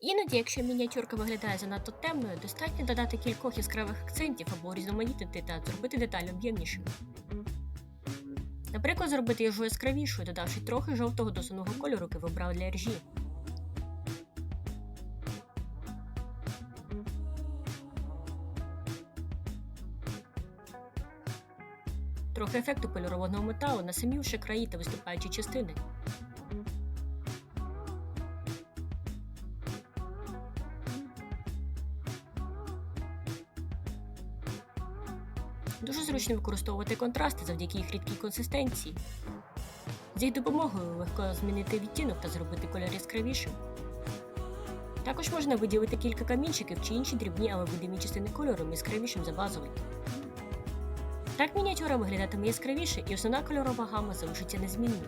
Іноді, якщо мініатюрка виглядає занадто темною, достатньо додати кількох яскравих акцентів або різноманітнити та зробити деталь об'ємнішою. Наприклад, зробити їжу яскравішою, додавши трохи жовтого до синього кольору, який вибрав для ржі. Трохи ефекту полірованого металу на самі краї та виступаючі частини. Дуже зручно використовувати контрасти завдяки їх рідкій консистенції. З їх допомогою легко змінити відтінок та зробити кольор яскравішим. Також можна виділити кілька камінчиків чи інші дрібні, але видимі частини кольору яскравішим за базовий. Так мініатюра виглядатиме яскравіше і основна кольорова гама залишиться незмінною.